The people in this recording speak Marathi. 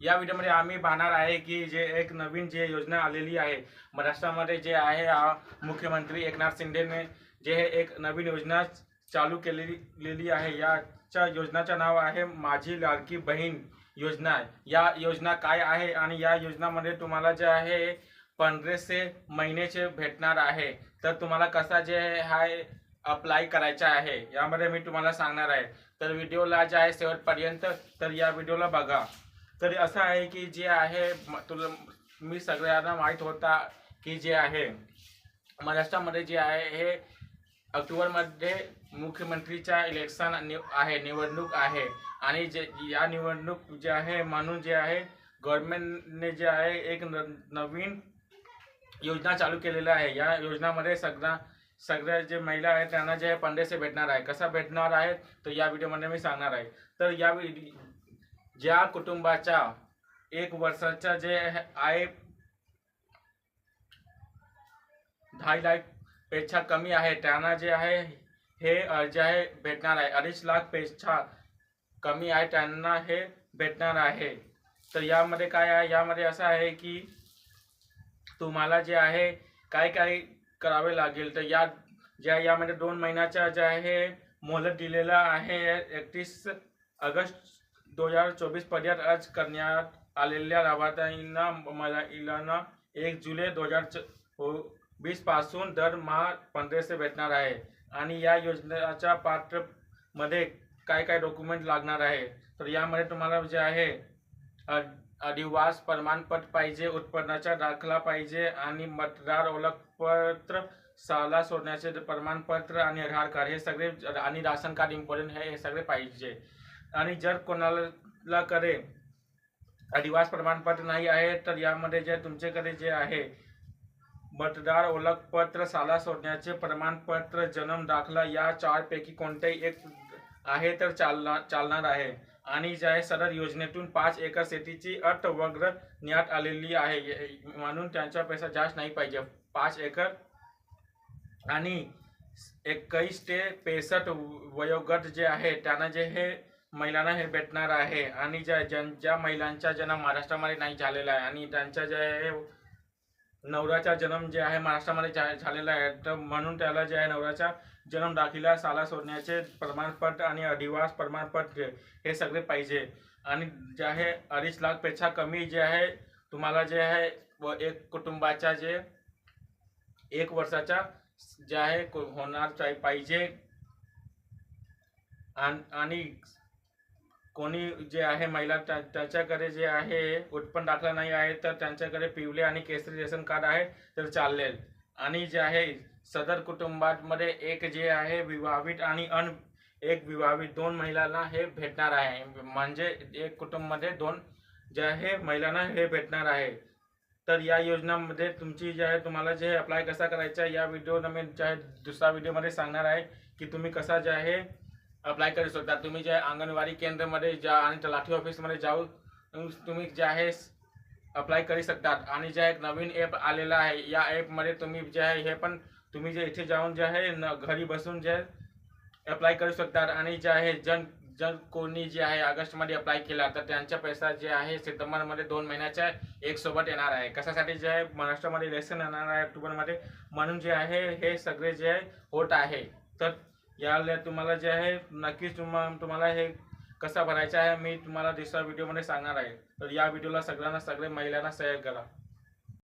या व्हिडिओमध्ये आम्ही पाहणार आहे की जे एक नवीन जे योजना आलेली आहे महाराष्ट्रामध्ये जे आहे मुख्यमंत्री एकनाथ शिंदेने जे हे एक नवीन योजना चालू केलेली आहे. याच्या योजनाचं नाव आहे माझी लाडकी बहीण योजना. या योजना काय आहे आणि या योजनामध्ये तुम्हाला जे आहे पंधराशे महिन्याचे भेटणार आहे. तर तुम्हाला कसा जे आहे अप्लाय करायचा आहे यामध्ये मी तुम्हाला सांगणार आहे. तर व्हिडिओला जे आहे शेवटपर्यंत तर या व्हिडिओला बघा. तर असं आहे की जे आहे तुला मी सगळ्यांना माहीत होता की जे आहे. महाराष्ट्रामध्ये जे आहे हे ऑक्टोबरमध्ये मुख्यमंत्रीच्या इलेक्शन नि- आहे निवडणूक आहे. आणि जे या निवडणूक जे आहे म्हणून जे आहे गव्हर्नमेंटने जे आहे एक न नवीन योजना चालू केलेलं आहे. या योजनामध्ये सगळ्या सगळ्या जे महिला आहेत त्यांना जे आहे पंधराशे भेटणार आहे. कसा भेटणार आहे तर या व्हिडिओमध्ये मी सांगणार आहे. तर या ज्या कुटुंबाच्या एक वर्षाच्या जे आहे ढाई लाखपेक्षा कमी आहे त्यांना जे आहे हे अर्ज आहे भेटणार आहे. अडीच लाखपेक्षा कमी आहे त्यांना हे भेटणार आहे. तर यामध्ये काय आहे? यामध्ये असं आहे की तुम्हाला जे आहे काय काय करावे लागेल? तर या ज्या यामध्ये दोन महिन्याच्या जे आहे मोहलत दिलेला आहे एकतीस ऑगस्ट दोन हजार चोवीसपर्यंत अर्ज करण्यात आलेल्या लाभार्थ्यांना इलाना एक जुलै दोन हजार वीसपासून दरमहा पंधराशे भेटणार आहे. आणि या योजनेच्या पात्रमध्ये काय काय डॉक्युमेंट लागणार आहे? तर यामध्ये तुम्हाला जे आहे अधिवास प्रमाणपत्र पाहिजे उत्पन्नाचा दाखला पाहिजे आणि मतदार ओळखपत्र साला सोडण्याचे प्रमाणपत्र आणि आधार कार्ड हे सगळे आणि राशन कार्ड इम्पॉर्टंट हे सगळे पाहिजे. आणि जर कोणाला कडे अधिवास प्रमाणपत्र नाही आहे तर यामध्ये जे तुमच्याकडे जे आहे मतदार ओळखपत्र शाळा सोडण्याचे प्रमाणपत्र जन्म दाखला या चारपैकी कोणतेही एक आहे तर चालणार चालणार आहे. आणि जे सदर योजनेतून पाच एकर शेतीची अट वगळण्यात आलेली आहे. म्हणून त्यांचा पैसा जास्त नाही पाहिजे. पाच एकर आणि एकवीस ते पेसष्ट वयोगट जे आहे त्यांना जे हे महिलांना हे भेटणार आहे. आणि ज्या ज्या ज्या महिलांचा जन्म महाराष्ट्रामध्ये नाही झालेला आहे आणि त्यांच्या जे आहे नवऱ्याचा जन्म जे आहे महाराष्ट्रामध्ये झा- झालेला आहे तर म्हणून त्याला जे आहे नवऱ्याचा जन्म दाखिला साला सोडण्याचे प्रमाणपत्र आणि अधिवास प्रमाणपत्र हे सगळे पाहिजे. आणि जे आहे अडीच लाखपेक्षा कमी जे आहे तुम्हाला जे आहे व एक कुटुंबाच्या जे एक वर्षाच्या जे आहे को- होणार पाहिजे. आणि आणि कोणी जे आहे महिला त्या- त्याच्याकडे जे आहे उत्पन्न दाखला नाही आहे तर त्यांच्याकडे पिवले आणि केसरी रेशन कार्ड आहे तर चालेल. आणि जे आहे सदर कुटुंबामध्ये एक जे आहे विवाहित आणि अन एक विवाहित दोन महिलांना हे भेटणार आहे. म्हणजे एक कुटुंबमध्ये दोन जे आहे महिलांना हे भेटणार आहे. तर या योजनामध्ये तुमची जे आहे तुम्हाला जे अप्लाय कसा करायचा आहे या व्हिडिओ मी जे आहे दुसऱ्या व्हिडिओमध्ये सांगणार आहे की तुम्ही कसा जे आहे अप्लाय करू शकता. तुम्ही जे अंगणवाडी केंद्रामध्ये जा आणि तलाठी ऑफिसमध्ये जाऊ तुम्ही जे आहे अप्लाय करू शकतात आणि जे एक नवीन ॲप आलेला आहे या ॲपमध्ये तुम्ही जे आहे हे पण तुम्ही जे इथे जाऊन जे आहे न घरी बसून जे अप्लाय करू शकतात आणि जे आहे जन जर कोणी जे आहे ऑगस्टमध्ये अप्लाय केला तर त्यांचा पैसा जे आहे सप्टेंबरमध्ये दोन महिन्याच्या एक सोबत येणार आहे. कशासाठी जे आहे महाराष्ट्रामध्ये इलेक्शन येणार आहे ऑक्टोबरमध्ये. म्हणून जे आहे हे सगळे जे आहे होत आहे. तर याला तुम्हाला जे आहे नक्कीच तुम्हा तुम्हाला हे कसा भरायचं आहे मी तुम्हाला दुसऱ्या व्हिडिओमध्ये सांगणार आहे. तर या व्हिडिओला सगळ्यांना सगळे महिलांना शेअर करा.